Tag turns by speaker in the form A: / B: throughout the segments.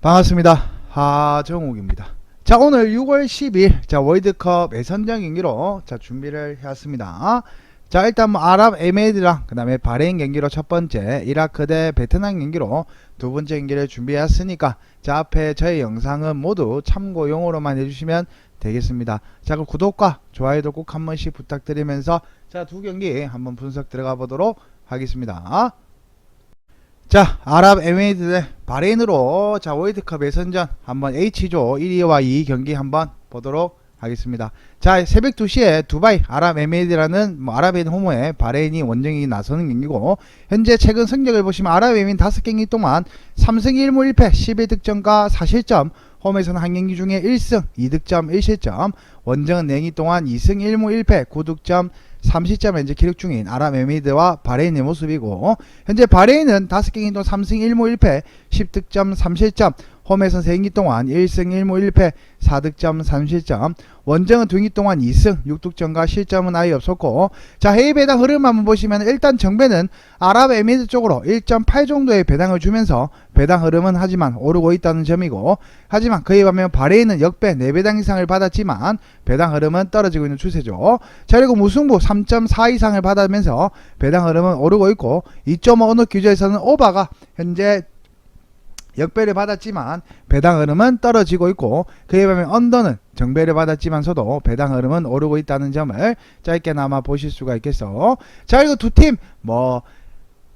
A: 반갑습니다. 하정욱입니다. 자, 오늘 6월 10일, 자, 월드컵 예선전 경기로, 자, 준비를 해왔습니다. 자, 일단 뭐, 아랍 에미리랑, 그 다음에 바레인 경기로 첫 번째, 이라크 대 베트남 경기로 두 번째 경기를 준비해왔으니까, 자, 앞에 저희 영상은 모두 참고용으로만 해주시면 되겠습니다. 자, 그럼 구독과 좋아요도 꼭 한 번씩 부탁드리면서, 자, 두 경기 한번 분석 들어가 보도록 하겠습니다. 자, 아랍 에미리트 대 바레인으로 자 월드컵 예선전 한번 H조 1위와 2위 경기 한번 보도록 하겠습니다. 자, 새벽 2시에 두바이 아랍 에미리트라는 뭐 아랍인 호모의 바레인이 원정이 나서는 경기고 현재 최근 성적을 보시면 아랍 에미리트 5경기 동안 3승 1무 1패 11득점과 4실점 홈에서는 한 경기 중에 1승 2득점 1실점 원정은 4경기 동안 2승 1무 1패 9득점 3실점을 현재 기록 중인 아랍에미리트와 바레인의 모습이고 현재 바레인은 5경기 동안 3승 1무 1패 10득점 3실점 홈에선 3경기 동안 1승 1무 1패 4득점 3실점 원정은 2경기 동안 2승 6득점과 실점은 아예 없었고 자 해외 배당 흐름 한번 보시면 일단 정배는 아랍에미리트 쪽으로 1.8 정도의 배당을 주면서 배당 흐름은 하지만 오르고 있다는 점이고 하지만 그에 반면 바레인은 역배 4배당 이상을 받았지만 배당 흐름은 떨어지고 있는 추세죠. 자 그리고 무승부 3.4 이상을 받으면서 배당 흐름은 오르고 있고 2.5 어느 규제에서는 오바가 현재 역배를 받았지만 배당 흐름은 떨어지고 있고 그에 반면 언더는 정배를 받았지만서도 배당 흐름은 오르고 있다는 점을 짧게나마 보실 수가 있겠어. 자 그리고 두팀 뭐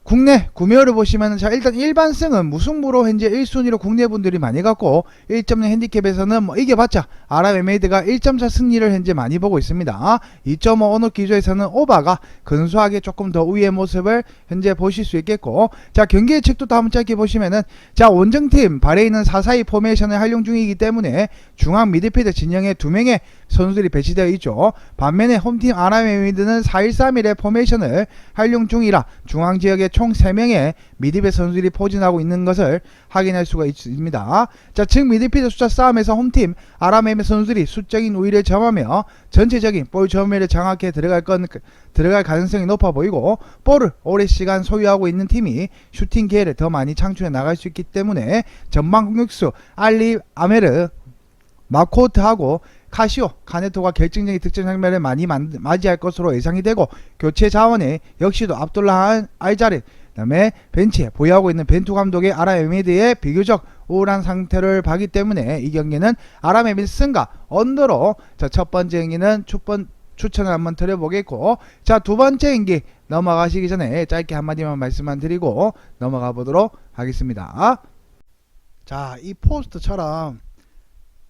A: 국내 구매율을 보시면 자 일단 일반승은 무승부로 현재 1순위로 국내 분들이 많이 갖고 1.0 핸디캡에서는 뭐 이겨봤자 아랍에메이드가 1.4 승리를 현재 많이 보고 있습니다. 2.5 어느 기조에서는 오바가 근소하게 조금 더 우위의 모습을 현재 보실 수 있겠고 자 경기 예측도 또 한번 짧게 보시면은 자 원정팀 바레인은 4-4-2 포메이션을 활용 중이기 때문에 중앙 미드필더 진영에 두 명의 선수들이 배치되어 있죠. 반면에 홈팀 아랍에미드는 4-1-3-1의 포메이션을 활용 중이라 중앙 지역에 총 3명의 미드필더 선수들이 포진하고 있는 것을 확인할 수가 있습니다. 자, 즉 미드필더 숫자 싸움에서 홈팀 아랍에미 선수들이 수적인 우위를 점하며 전체적인 볼 점유율에 정확히 들어갈 건 들어갈 가능성이 높아 보이고 볼을 오래 시간 소유하고 있는 팀이 슈팅 기회를 더 많이 창출해 나갈 수 있기 때문에 전방 공격수 알리 아메르 마코트하고 카시오, 카네토가 결정적인 득점 장면을 많이 만- 맞이할 것으로 예상이 되고 교체 자원에 역시도 압둘라 알자리 그다음에 벤치에 보유하고 있는 벤투 감독의 아라에미드의 비교적 우울한 상태를 봐기 때문에 이 경기는 아라에미드 승가 언더로 자첫 번째 경기는 추번 추천을 한번 드려보겠고 자 두 번째 경기 넘어가시기 전에 짧게 한마디만 말씀만 드리고 넘어가 보도록 하겠습니다. 자 이 포스트처럼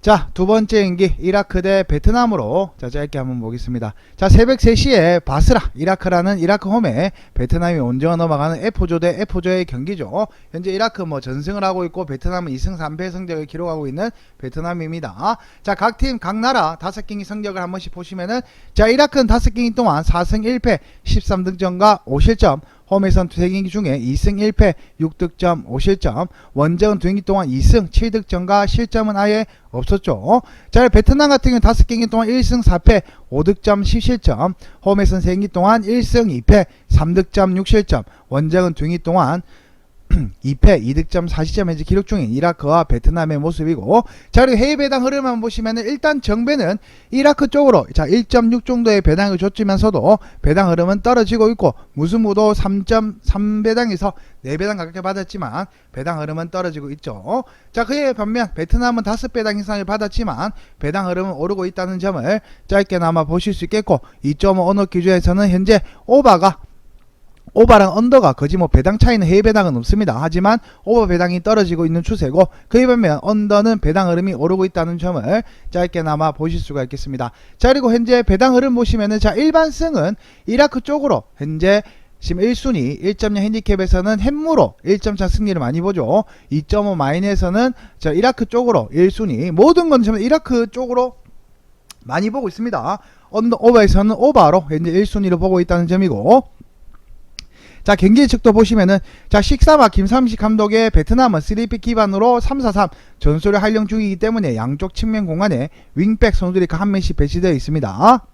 A: 자, 두 번째 경기 이라크 대 베트남으로 자, 짧게 한번 보겠습니다. 자, 새벽 3시에 바스라 이라크라는 이라크 홈에 베트남이 온정을 넘어가는 F조 대 F조의 경기죠. 현재 이라크 뭐 전승을 하고 있고 베트남은 2승 3패 성적을 기록하고 있는 베트남입니다. 자, 각 팀 각 나라 다섯 경기 성적을 한 번씩 보시면은 자, 이라크는 다섯 경기 동안 4승 1패 13득점과 5실점 홈에선 두 경기 중에 2승 1패 6득점 5실점. 원정은 두 경기 동안 2승 7득점과 실점은 아예 없었죠. 자 베트남 같은 경우는 5경기 동안 1승 4패 5득점 10실점. 홈에선 3경기 동안 1승 2패 3득점 6실점. 원정은 두 경기 동안 2패 2득점 4시점 현재 기록 중인 이라크와 베트남의 모습이고 자 그리고 해외 배당 흐름만 보시면은 일단 정배는 이라크 쪽으로 자 1.6 정도의 배당을 줬지만서도 배당 흐름은 떨어지고 있고 무승부도 3.3배당에서 4배당 가깝게 받았지만 배당 흐름은 떨어지고 있죠. 자 그에 반면 베트남은 5배당 이상을 받았지만 배당 흐름은 오르고 있다는 점을 짧게나마 보실 수 있겠고 2.5 언어 기준에서는 현재 오바가 오바랑 언더가 거지 뭐 배당 차이는 해외 배당은 없습니다. 하지만 오버 배당이 떨어지고 있는 추세고 그에 반면 언더는 배당 흐름이 오르고 있다는 점을 짧게나마 보실 수가 있겠습니다. 자 그리고 현재 배당 흐름 보시면은 자 일반승은 이라크 쪽으로 현재 지금 1순위 1.0 핸디캡에서는 햄무로 1점차 승리를 많이 보죠. 2.5 마인에서는 자 이라크 쪽으로 1순위 모든 건 지금 이라크 쪽으로 많이 보고 있습니다. 언더 오버에서는 오바로 현재 1순위를 보고 있다는 점이고 자 경기 측도 보시면은 자 식사마 김삼식 감독의 베트남은 3픽 기반으로 343 전술을 활용 중이기 때문에 양쪽 측면 공간에 윙백 선수들이 한 명씩 배치되어 있습니다.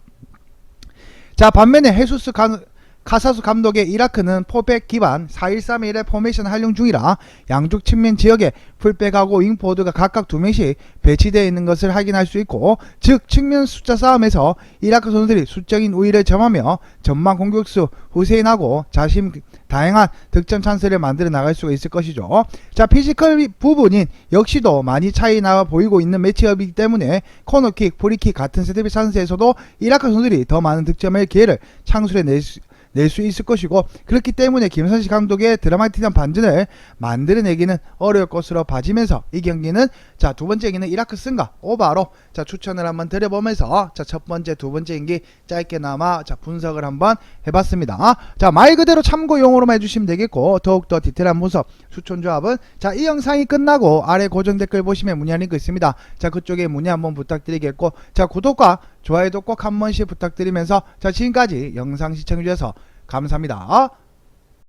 A: 자 반면에 헤수스 가, 카사수 감독의 이라크는 포백 기반 4-1-3-1의 포메이션 활용 중이라 양쪽 측면 지역에 풀백하고 윙포드가 각각 두 명씩 배치되어 있는 것을 확인할 수 있고 즉 측면 숫자 싸움에서 이라크 선수들이 수적인 우위를 점하며 전방 공격수 후세인하고 자신 다양한 득점 찬스를 만들어 나갈 수가 있을 것이죠. 자 피지컬 부분인 역시도 많이 차이 나 보이고 있는 매치업이기 때문에 코너킥, 프리킥 같은 세트비 찬스에서도 이라크 선수들이 더 많은 득점을 기회를 창출해 낼 수, 낼 수 있을 것이고 그렇기 때문에 김선식 감독의 드라마틱한 반전을 만들어내기는 어려울 것으로 봐지면서 이 경기는 자 두 번째 경기는 이라크 승가? 오바로 자 추천을 한번 드려보면서 자 첫 번째 두 번째 경기 짧게나마 자 분석을 한번 해봤습니다. 자 말 그대로 참고용으로만 해주시면 되겠고 더욱더 디테일한 분석 추천 조합은 자 이 영상이 끝나고 아래 고정 댓글 보시면 문의 링크 있습니다. 자 그쪽에 문의 한번 부탁드리겠고 자 구독과 좋아요도 꼭 한 번씩 부탁드리면서 자 지금까지 영상 시청해주셔서 감사합니다.